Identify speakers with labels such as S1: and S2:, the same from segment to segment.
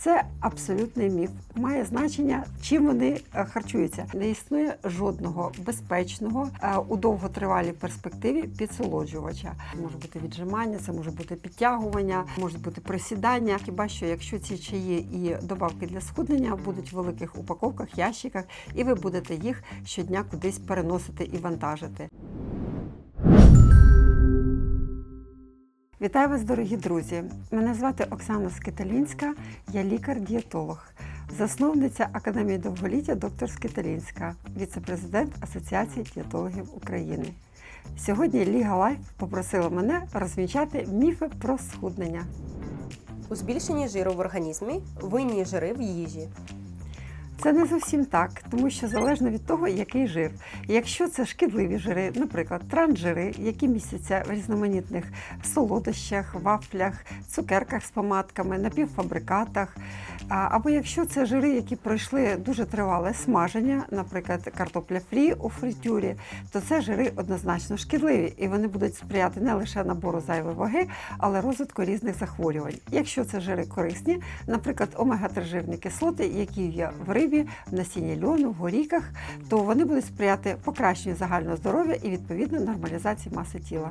S1: Це абсолютний міф. Має значення, чим вони е, харчуються. Не існує жодного безпечного е, у довготривалій перспективі підсолоджувача. Може бути віджимання, це може бути підтягування, може бути присідання. Хіба що якщо ці чаї і добавки для схуднення будуть в великих упаковках, ящиках, і ви будете їх щодня кудись переносити і вантажити. Вітаю вас, дорогі друзі! Мене звати Оксана Скиталінська, я лікар-дієтолог, засновниця Академії довголіття доктор Скиталінська, віце-президент Асоціації дієтологів України. Сьогодні Ліга Лайф попросила мене розвінчати міфи про схуднення.
S2: У збільшенні жиру в організмі винні жири в їжі.
S1: Це не зовсім так, тому що залежно від того, який жир. Якщо це шкідливі жири, наприклад, трансжири, які містяться в різноманітних солодощах, вафлях, цукерках з помадками, напівфабрикатах. Або якщо це жири, які пройшли дуже тривале смаження, наприклад, картопля фрі у фритюрі, то це жири однозначно шкідливі, і вони будуть сприяти не лише набору зайвої ваги, але розвитку різних захворювань. Якщо це жири корисні, наприклад, омега-3 жирні кислоти, які є в рибі, в насінні льону, в горіках, то вони будуть сприяти покращенню загального здоров'я і відповідно нормалізації маси тіла.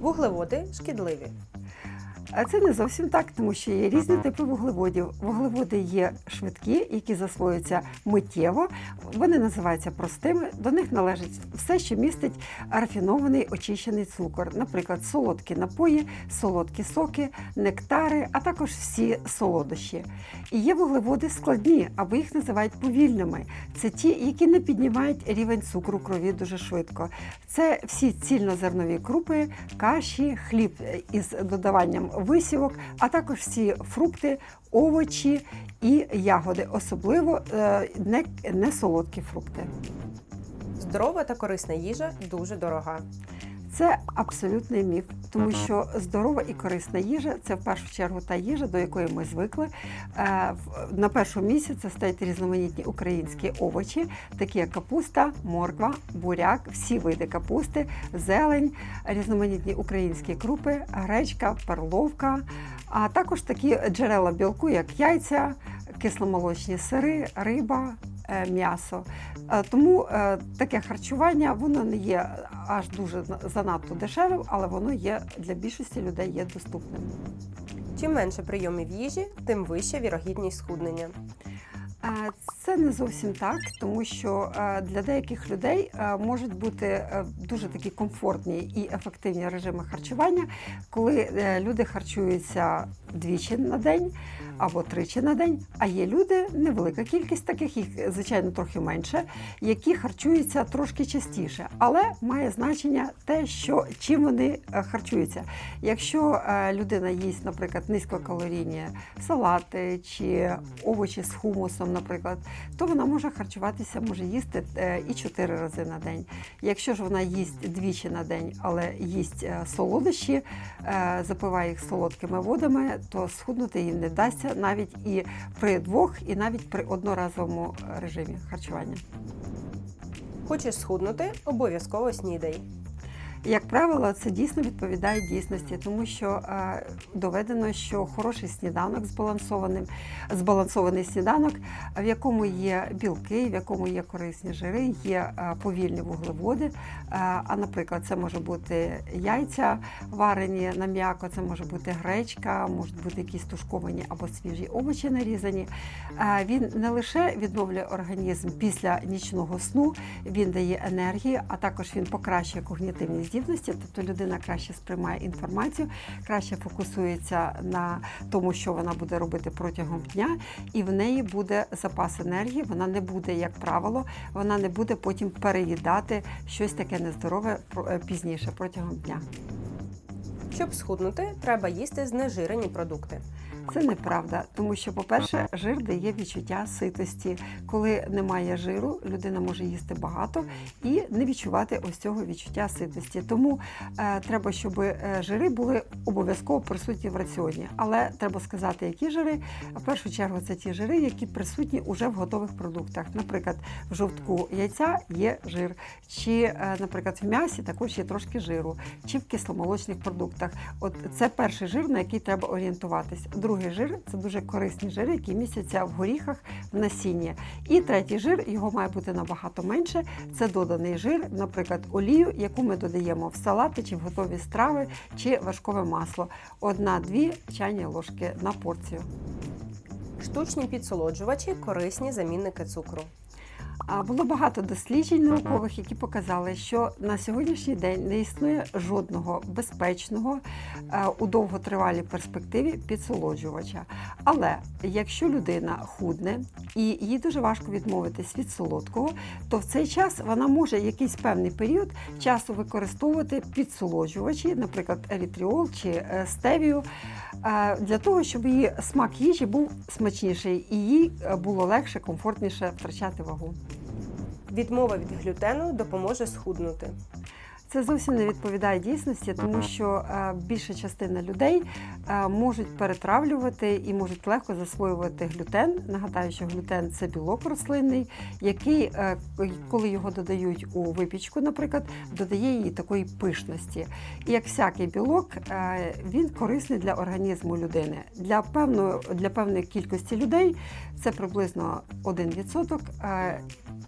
S2: Вуглеводи шкідливі.
S1: А це не зовсім так, тому що є різні типи вуглеводів. Вуглеводи є швидкі, які засвоюються миттєво. Вони називаються простими. До них належить все, що містить рафінований очищений цукор, наприклад, солодкі напої, солодкі соки, нектари, а також всі солодощі. І є вуглеводи складні, або їх називають повільними. Це ті, які не піднімають рівень цукру крові дуже швидко. Це всі цільнозернові крупи, каші, хліб із додаванням висівок, а також всі фрукти, овочі і ягоди, особливо е, не, не солодкі фрукти.
S2: Здорова та корисна їжа дуже дорога.
S1: Це абсолютний міф, тому що здорова і корисна їжа це в першу чергу та їжа, до якої ми звикли. Е, На першому місці це стоять різноманітні українські овочі, такі як капуста, морква, буряк, всі види капусти, зелень, різноманітні українські крупи, гречка, перловка, а також такі джерела білку, як яйця, кисломолочні сири, риба. е, М'ясо. Е, Тому таке харчування воно не є аж дуже занадто дешевим, але воно є для більшості людей є доступним.
S2: Чим менше прийомів їжі, тим вища вірогідність схуднення.
S1: Е, Це не зовсім так, тому що е, для деяких людей е, можуть бути дуже такі комфортні і ефективні режими харчування, коли люди харчуються двічі на день або тричі на день. А є люди, невелика кількість таких, їх звичайно трохи менше, які харчуються трошки частіше, але має значення те, що чим вони е, харчуються. Якщо е, людина їсть, наприклад, низькокалорійні салати чи овочі з хумусом, наприклад, то вона може харчуватися, може їсти е, і 4 рази на день. Якщо ж вона їсть двічі на день, але їсть солодощі, запиває їх солодкими водами, то схуднути їм не вдасться навіть і при двох, і навіть при одноразовому режимі харчування.
S2: Хочеш схуднути, обов'язково снідай.
S1: Як правило, це дійсно відповідає дійсності, тому що е, доведено, що хороший сніданок збалансованим, збалансований сніданок, в якому є білки, в якому є корисні жири, є е, повільні вуглеводи. Е, а, наприклад, це може бути яйця варені на м'яко, це може бути гречка, можуть бути якісь тушковані або свіжі овочі нарізані. Він не лише відновлює організм після нічного сну, він дає енергію, а також він покращує когнітивні здібності, тобто людина краще сприймає інформацію, краще фокусується на тому, що вона буде робити протягом дня, і в неї буде запас енергії. Вона не буде, як правило, вона не буде потім переїдати щось таке нездорове е, пізніше протягом дня.
S2: Щоб схуднути, треба їсти знежирені продукти.
S1: Це неправда, тому що, по-перше, жир дає відчуття ситості. Коли немає жиру, людина може їсти багато і не відчувати ось цього відчуття ситості. Тому е, треба, щоб е, жири були обов'язково присутні в раціоні. Але треба сказати, які жири. В першу чергу це ті жири, які присутні уже в готових продуктах. Наприклад, в жовтку яйця є жир, чи, е, наприклад, в м'ясі також є трошки жиру, чи в кисломолочних продуктах. От це перший жир, на який треба орієнтуватись. Другий жир це дуже корисні жири, які містяться в горіхах в насінні. І третій жир його має бути набагато менше. Це доданий жир, наприклад, олію, яку ми додаємо в салати чи в готові страви, чи важкове масло. Одна-дві чайні ложки на порцію.
S2: Штучні підсолоджувачі корисні замінники цукру.
S1: Було багато досліджень наукових, які показали, що на сьогоднішній день не існує жодного безпечного е, у довготривалій перспективі підсолоджувача. Але якщо людина худне і їй дуже важко відмовитись від солодкого, то в цей час вона може якийсь певний період часу використовувати підсолоджувачі, наприклад, ерітріол чи е, стевію, е, для того, щоб її смак їжі був смачніший і їй було легше, комфортніше втрачати вагу.
S2: Відмова від глютену допоможе схуднути.
S1: Це зовсім не відповідає дійсності, тому що е, більша частина людей е, можуть перетравлювати і можуть легко засвоювати глютен. Нагадаю, що глютен це білок рослинний, який, е, коли його додають у випічку, наприклад, додає їй такої пишності. І як всякий білок, він корисний для організму людини. Для певної, для певної кількості людей це приблизно 1%.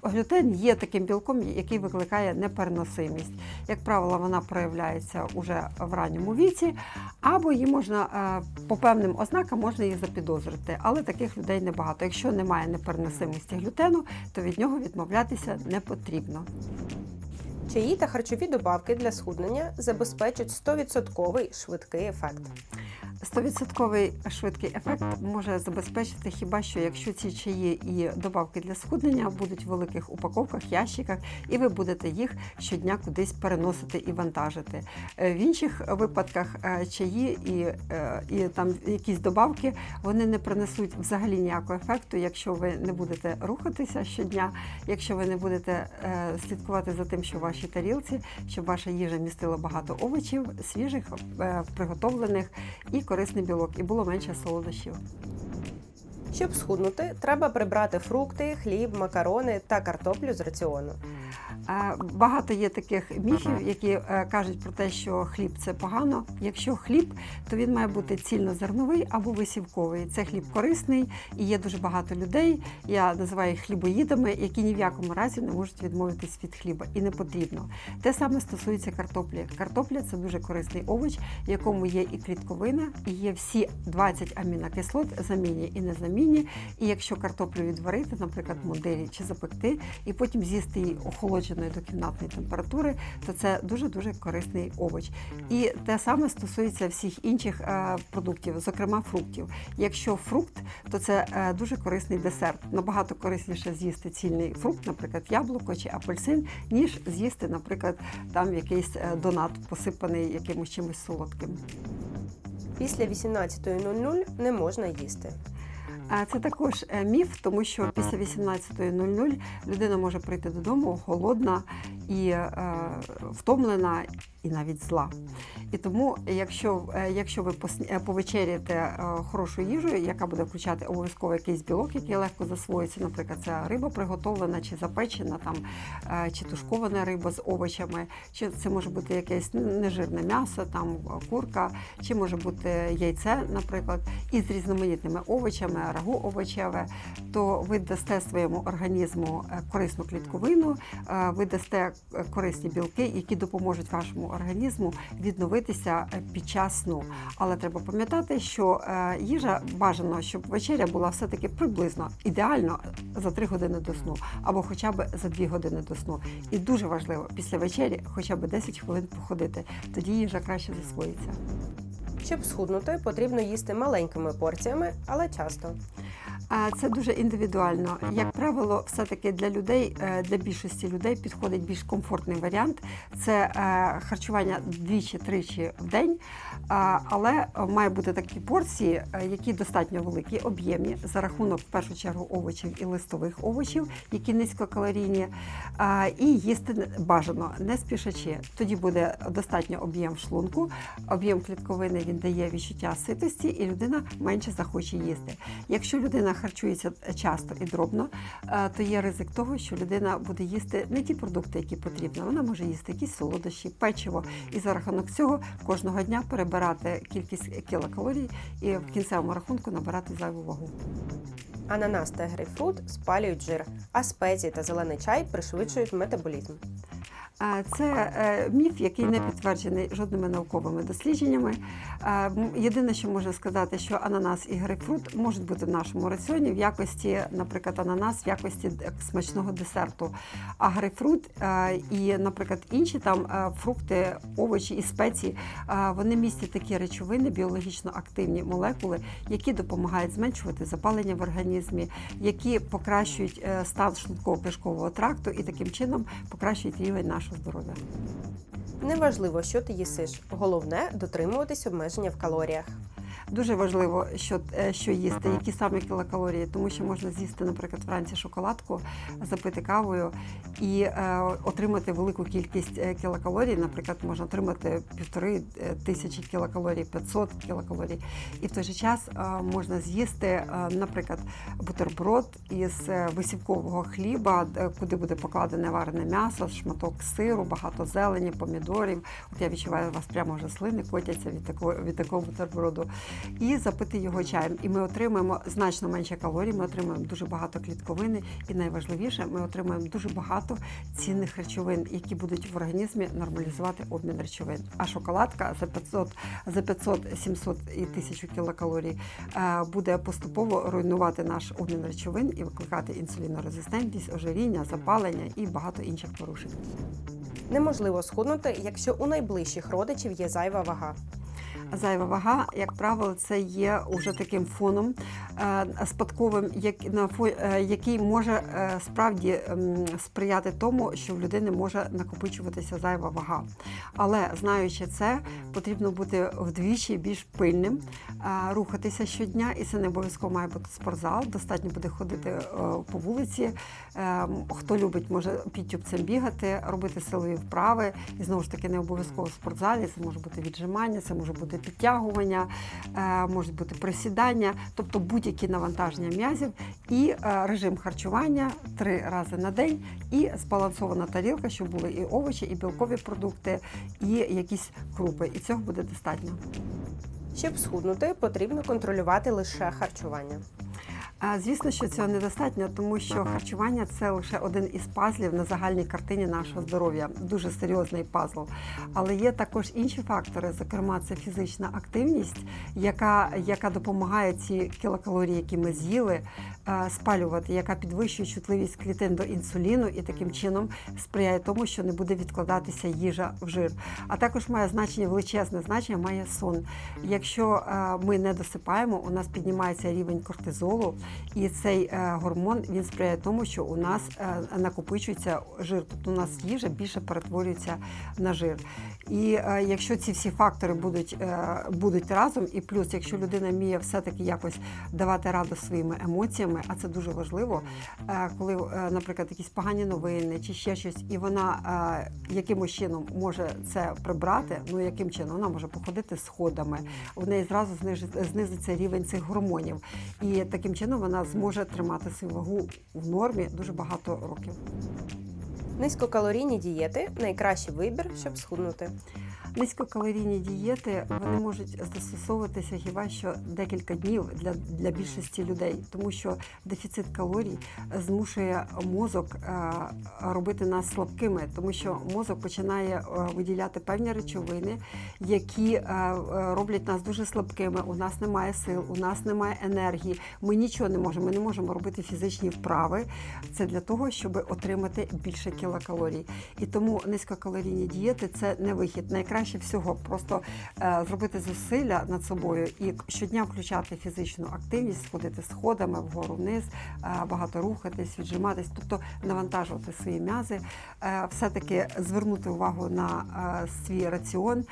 S1: Глютен є таким білком, який викликає непереносимість. Як правило, вона проявляється уже в ранньому віці, або її можна е, по певним ознакам можна її запідозрити, але таких людей небагато. Якщо немає непереносимості глютену, то від нього відмовлятися не потрібно.
S2: Чаї та харчові добавки для схуднення забезпечать 100% швидкий ефект.
S1: 100% швидкий ефект може забезпечити хіба що якщо ці чаї і добавки для схуднення будуть в великих упаковках, ящиках, і ви будете їх щодня кудись переносити і вантажити. Е, В інших випадках е, чаї і, е, і там якісь добавки вони не принесуть взагалі ніякого ефекту, якщо ви не будете рухатися щодня, якщо ви не будете слідкувати за тим, що в вашій тарілці, щоб ваша їжа містила багато овочів, свіжих, приготовлених і корисний білок, і було менше солодощів.
S2: Щоб схуднути, треба прибрати фрукти, хліб, макарони та картоплю з раціону.
S1: Багато є таких міфів, які е, кажуть про те, що хліб це погано. Якщо хліб, то він має бути цільнозерновий або висівковий. Це хліб корисний, і є дуже багато людей. Я називаю їх хлібоїдами, які ні в якому разі не можуть відмовитись від хліба, і не потрібно. Те саме стосується картоплі. Картопля це дуже корисний овоч, в якому є і клітковина, і є всі 20 амінокислот, замінні і незамінні. І якщо картоплю відварити, наприклад, мундирі чи запекти, і потім з'їсти її охолодженою до кімнатної температури, то це дуже дуже корисний овоч. І те саме стосується всіх інших е, продуктів, зокрема фруктів. Якщо фрукт, то це е, дуже корисний десерт. Набагато корисніше з'їсти цільний фрукт, наприклад, яблуко чи апельсин, ніж з'їсти, наприклад, там якийсь е, донат, посипаний якимось чимось солодким.
S2: Після 18.00 не можна їсти.
S1: А Це також е, міф, тому що після 18.00 людина може прийти додому голодна і е, втомлена, і навіть зла. І тому, якщо, е, якщо ви повечеряєте хорошу їжу, яка буде включати обов'язково якийсь білок, який легко засвоїться, наприклад, це риба приготовлена чи запечена, там, чи тушкована риба з овочами, чи це може бути якесь нежирне м'ясо, там курка, чи може бути яйце, наприклад, із різноманітними овочами, рагу овочеве, то ви дасте своєму організму е, корисну клітковину, е, ви дасте е, корисні білки, які допоможуть вашому організму відновитися під час сну. Але треба пам'ятати, що їжа бажано, щоб вечеря була все-таки приблизно ідеально за 3 години до сну, або хоча б за 2 години до сну. І дуже важливо після вечері хоча б 10 хвилин походити. Тоді їжа краще засвоїться.
S2: Щоб схуднути, потрібно їсти маленькими порціями, але часто.
S1: Це дуже індивідуально. Як правило, все-таки для людей, е, для більшості людей підходить більш комфортний варіант. Це е, харчування двічі-тричі в день, але має бути такі порції, е, які достатньо великі, об'ємні за рахунок в першу чергу овочів і листових овочів, які низькокалорійні, і їсти бажано, не спішачи. Тоді буде достатньо об'єм шлунку, об'єм клітковини він дає відчуття ситості, і людина менше захоче їсти. Якщо людина харчується часто і дробно, е, то є ризик того, що людина буде їсти не ті продукти, які потрібно. Вона може їсти якісь солодощі, печиво, і за рахунок цього кожного дня перебирати кількість кілокалорій і в кінцевому рахунку набирати зайву вагу.
S2: Ананас та грейпфрут спалюють жир, а спеції та зелений чай пришвидшують метаболізм.
S1: Це е, міф, який не підтверджений жодними науковими дослідженнями. Єдине, що можна сказати, що ананас і грейпфрут можуть бути в нашому раціоні в якості, наприклад, ананас в якості смачного десерту. А грейпфрут е, і, наприклад, інші там е, фрукти, овочі і спеції, вони містять такі речовини, біологічно активні молекули, які допомагають зменшувати запалення в організмі, які покращують е, стан шлунково-кишкового тракту і таким чином покращують рівень нашого здоров'я.
S2: Неважливо, що ти їсиш. Головне дотримуватись обмеження в калоріях.
S1: Дуже важливо, що, е, що їсти, які саме кілокалорії, тому що можна з'їсти, наприклад, вранці шоколадку, запити кавою і е, отримати велику кількість е, кілокалорій. Наприклад, можна отримати півтори е, тисячі кілокалорій, 500 кілокалорій. І в той же час е, можна з'їсти, е, наприклад, бутерброд із висівкового хліба, куди буде покладене варене м'ясо, шматок сиру, багато зелені, помідорів. От я відчуваю, у вас прямо вже слини котяться від такого від такого бутерброду. І запити його чаєм. І ми отримаємо значно менше калорій, ми отримаємо дуже багато клітковини, і найважливіше, ми отримаємо дуже багато цінних речовин, які будуть в організмі нормалізувати обмін речовин. А шоколадка за 500, за 500, 700 і 1000 кілокалорій е, буде поступово руйнувати наш обмін речовин і викликати інсулінорезистентність, ожиріння, запалення і багато інших порушень.
S2: Неможливо схуднути, якщо у найближчих родичів є зайва вага.
S1: Зайва вага, як правило, це є уже таким фоном е, спадковим, як, на е, який може е, справді ем, сприяти тому, що в людини може накопичуватися зайва вага. Але знаючи це, потрібно бути вдвічі більш пильним, рухатися щодня, і це не обов'язково має бути спортзал. Достатньо буде ходити по вулиці. Е, Хто любить, може підтюбцем бігати, робити силові вправи. І знову ж таки, не обов'язково в спортзалі. Це може бути віджимання, це може бути підтягування, е, можуть бути присідання, тобто будь-які навантаження м'язів і е, режим харчування три рази на день, і збалансована тарілка, щоб були і овочі, і білкові продукти, і якісь крупи. І цього буде достатньо.
S2: Щоб схуднути, потрібно контролювати лише харчування.
S1: Звісно, що цього недостатньо, тому що харчування це лише один із пазлів на загальній картині нашого здоров'я. Дуже серйозний пазл. Але є також інші фактори, зокрема, це фізична активність, яка, яка допомагає ці кілокалорії, які ми з'їли, е, спалювати, яка підвищує чутливість клітин до інсуліну і таким чином сприяє тому, що не буде відкладатися їжа в жир. А також має значення величезне значення має сон. Якщо е, ми не досипаємо, у нас піднімається рівень кортизолу, і цей е, гормон він сприяє тому, що у нас е, накопичується жир, тобто у нас їжа більше перетворюється на жир. І е, якщо ці всі фактори будуть, е, будуть разом, і плюс, якщо людина вміє все-таки якось давати раду своїми емоціями, а це дуже важливо, е, коли, е, наприклад, якісь погані новини чи ще щось, і вона е, якимось чином може це прибрати, ну яким чином вона може походити сходами, в неї зразу знижи- знизиться рівень цих гормонів, і таким чином вона зможе тримати свою вагу в нормі дуже багато років.
S2: Низькокалорійні дієти найкращий вибір, щоб схуднути.
S1: Низькокалорійні дієти вони можуть застосовуватися хіба що декілька днів для, для більшості людей, тому що дефіцит калорій змушує мозок е, робити нас слабкими, тому що мозок починає е, виділяти певні речовини, які е, е, роблять нас дуже слабкими. У нас немає сил, у нас немає енергії. Ми нічого не можемо. Ми не можемо робити фізичні вправи. Це для того, щоб отримати більше кілокалорій. І тому низькокалорійні дієти це не вихід. Найкраще всього. Просто е, зробити зусилля над собою і щодня включати фізичну активність, сходити сходами вгору вниз, е, багато рухатись, віджиматись, тобто навантажувати свої м'язи, е, все-таки звернути увагу на свій раціон,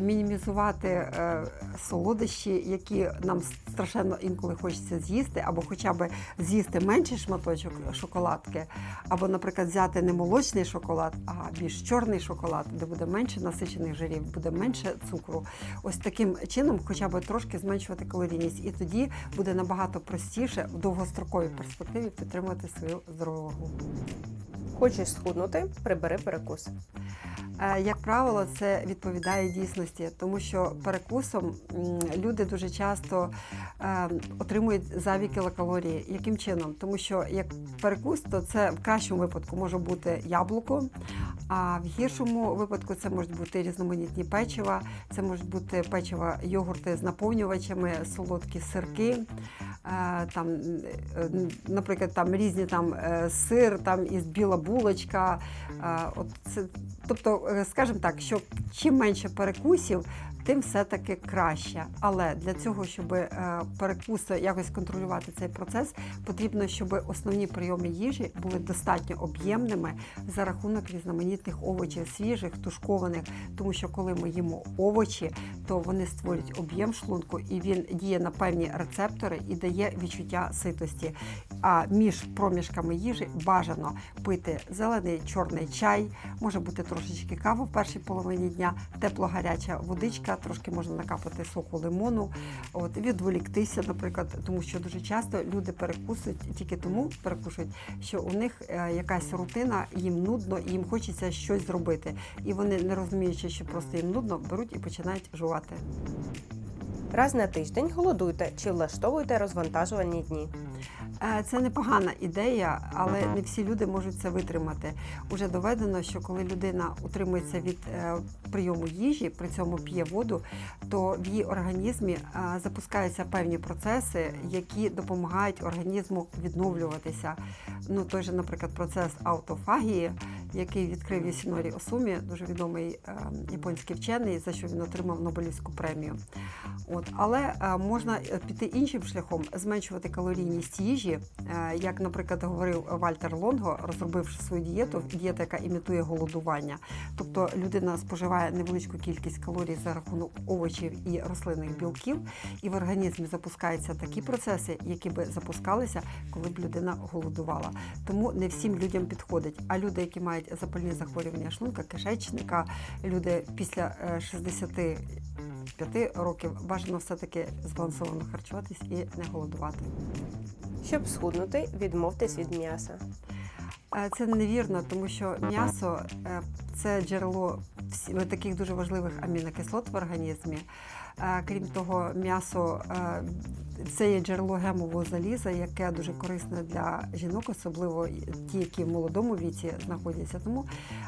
S1: мінімізувати солодощі, які нам страшенно інколи хочеться з'їсти, або хоча б з'їсти менший шматочок шоколадки, або, наприклад, взяти не молочний шоколад, а більш чорний шоколад, де буде менше насичених жирів. Калорій, буде менше цукру. Ось таким чином, хоча б трошки зменшувати калорійність, і тоді буде набагато простіше в довгостроковій перспективі підтримувати свою здорову.
S2: Хочеш схуднути, прибери перекус.
S1: Е, Як правило, це відповідає дійсності, тому що перекусом люди дуже часто е, отримують зайві кілокалорії. Яким чином? Тому що як перекус, то це в кращому випадку може бути яблуко, а в гіршому випадку це можуть бути різноманітні печива, це можуть бути печива, йогурти з наповнювачами, солодкі сирки. Е, Там, е, наприклад, там різні там е, сир, там із біла булочка. От це, тобто, скажімо так, що чим менше перекусів, тим все-таки краще. Але для цього, щоб е, перекус якось контролювати цей процес, потрібно, щоб основні прийоми їжі були достатньо об'ємними за рахунок різноманітних овочів, свіжих, тушкованих. Тому що коли ми їмо овочі, то вони створюють об'єм шлунку, і він діє на певні рецептори і дає відчуття ситості. А між проміжками їжі бажано пити зелений чорний чай, може бути трошечки кава в першій половині дня, тепло-гаряча водичка, трошки можна накапати соку лимону, от відволіктися, наприклад, тому що дуже часто люди перекусують тільки тому перекушують, що у них е, якась рутина, їм нудно і їм хочеться щось зробити. І вони, не розуміючи, що просто їм нудно, беруть і починають жувати.
S2: Раз на тиждень голодуйте чи влаштовуйте розвантажувальні дні.
S1: Е, Це непогана ідея, але не всі люди можуть це витримати. Уже доведено, що коли людина утримується від е, прийому їжі, при цьому п'є воду, то в її організмі е, запускаються певні процеси, які допомагають організму відновлюватися. Ну, той же, наприклад, процес аутофагії, який відкрив Йосінорі Осумі, дуже відомий е, японський вчений, за що він отримав Нобелівську премію. От, але е, можна е, піти іншим шляхом, зменшувати калорійність їжі, як, наприклад, говорив Вальтер Лонго, розробивши свою дієту, дієта, яка імітує голодування. Тобто людина споживає невеличку кількість калорій за рахунок овочів і рослинних білків, і в організмі запускаються такі процеси, які би запускалися, коли б людина голодувала. Тому не всім людям підходить. А люди, які мають запальні захворювання шлунка, кишечника, люди після е, 60 5 років бажано все-таки збалансовано харчуватись і не голодувати.
S2: Щоб схуднути, відмовтесь від м'яса.
S1: Е, Це невірно, тому що м'ясо е, це джерело таких дуже важливих амінокислот в організмі. Е, Крім того, м'ясо е, це є джерело гемового заліза, яке дуже корисне для жінок, особливо ті, які в молодому віці знаходяться. Тому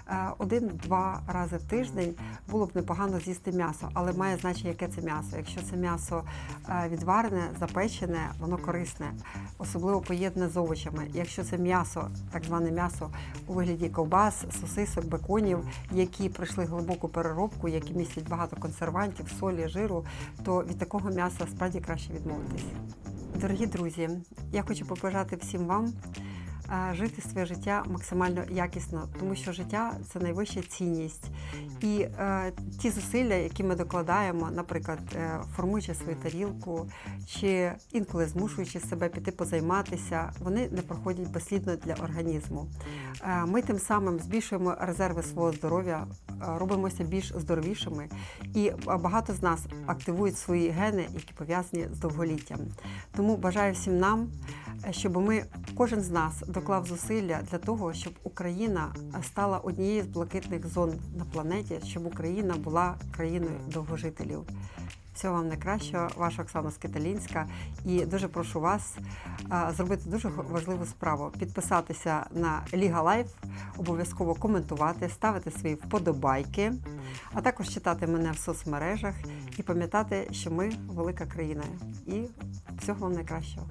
S1: е, один-два рази в тиждень було б непогано з'їсти м'ясо, але має значення, яке це м'ясо. Якщо це м'ясо е, відварене, запечене, воно корисне, особливо поєднане з овочами. Якщо це м'ясо, так зване м'ясо у вигляді ковбас, сосисок, беконів, які пройшли глибоку переробку, які містять багато консервантів, солі, жиру, то від такого м'яса справді краще відмовитись. Дорогі друзі, я хочу побажати всім вам жити своє життя максимально якісно, тому що життя це найвища цінність. І е, ті зусилля, які ми докладаємо, наприклад, е, формуючи свою тарілку, чи інколи змушуючи себе піти позайматися, вони не проходять безслідно для організму. Е, ми тим самим збільшуємо резерви свого здоров'я, е, робимося більш здоровішими, і багато з нас активують свої гени, які пов'язані з довголіттям. Тому бажаю всім нам, щоб ми, кожен з нас, доклав зусилля для того, щоб Україна стала однією з блакитних зон на планеті, щоб Україна була країною довгожителів. Всього вам найкращого, ваша Оксана Скиталінська. І дуже прошу вас зробити дуже важливу справу: підписатися на Ліга Лайф, обов'язково коментувати, ставити свої вподобайки, а також читати мене в соцмережах і пам'ятати, що ми велика країна. І всього вам найкращого.